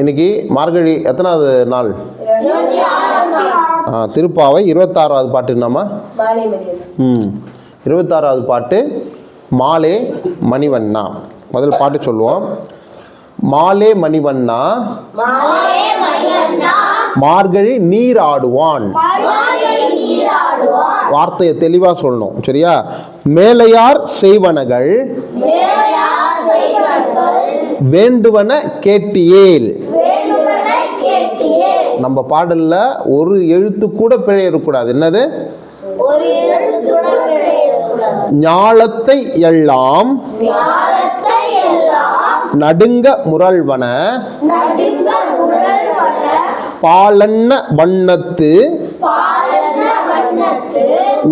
இன்னைக்கு மார்கழி எத்தனாவது நாள்? திருப்பாவை இருபத்தாறாவது பாட்டு என்னம்மா? ம் இருபத்தாறாவது பாட்டு மாலே மணிவண்ணா. முதல் பாட்டு சொல்லுவோம். மாலே மணிவண்ணா. மார்கழி நீராடுவான் வார்த்தையை தெளிவாக சொல்லணும் சரியா? மேலையார் செய்வனகள். வேண்டுவன கேட்டியேல். நம்ம பாடல்ல ஒரு எழுத்து கூட பிழை இருக்கக்கூடாது என்னது ஞாலத்தை எல்லாம் நடுங்க முரள்வன பாலன்ன வண்ணத்து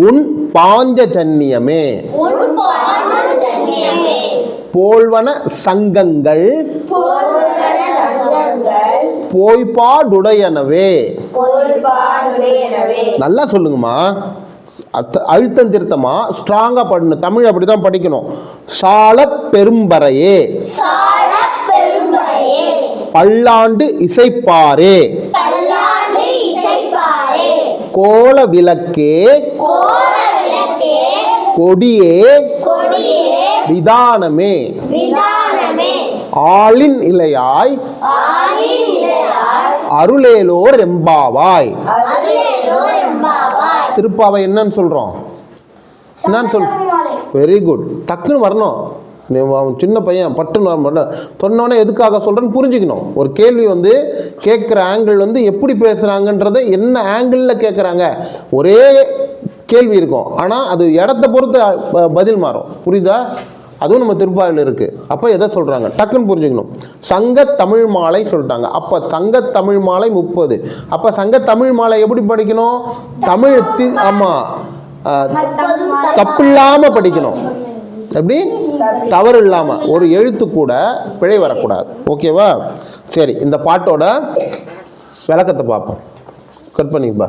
உன் பாஞ்ச ஜன்னியமே போல்வன சங்கங்கள். போய்பாடுடையனவே. நல்லா சொல்லுங்கம்மா. அழுத்தம் திருத்தமா ஸ்ட்ராங்கா பண்ணணும் தமிழ் அப்படிதான் படிக்கணும். சால பெரும்பறையே. பல்லாண்டு இசைப்பாரே. கோல விளக்கே கோல விளக்கே கொடியே. கொடியே. விதானமே விதானமே ஆளின் இலையாய் அருளேலோர் எம்பாவாய். திருப்பாவை என்னன்னு சொல்றோம்? என்னன்னு சொல் வெரி குட் டக்குன்னு வரணும். அவன் சின்ன பையன் பட்டுன்னு சொன்னோன்னே எதுக்காக சொல்கிறேன்னு புரிஞ்சுக்கணும். ஒரு கேள்வி வந்து கேட்குற ஆங்கிள் வந்து எப்படி பேசுகிறாங்கன்றதை என்ன ஆங்கிளில் கேட்குறாங்க? ஒரே கேள்வி இருக்கும். ஆனால் அது இடத்த பொறுத்து ப- பதில் மாறும். புரியுதா? அதுவும் நம்ம திருப்பாவில் இருக்குது அப்போ எதை சொல்கிறாங்க டக்குன்னு புரிஞ்சுக்கணும். சங்க தமிழ் மாலை சொல்லிட்டாங்க. அப்போ சங்க தமிழ் மாலை முப்பது. அப்போ சங்க தமிழ் மாலை எப்படி படிக்கணும்? தமிழ் தி ஆமாம் தப்பில்லாமல் படிக்கணும். எப்படி? தவறு இல்லாமல் ஒரு எழுத்து கூட பிழை வரக்கூடாது. ஓகேவா? சரி இந்த பாட்டோட விளக்கத்தை பார்ப்போம். கட் பண்ணிப்பா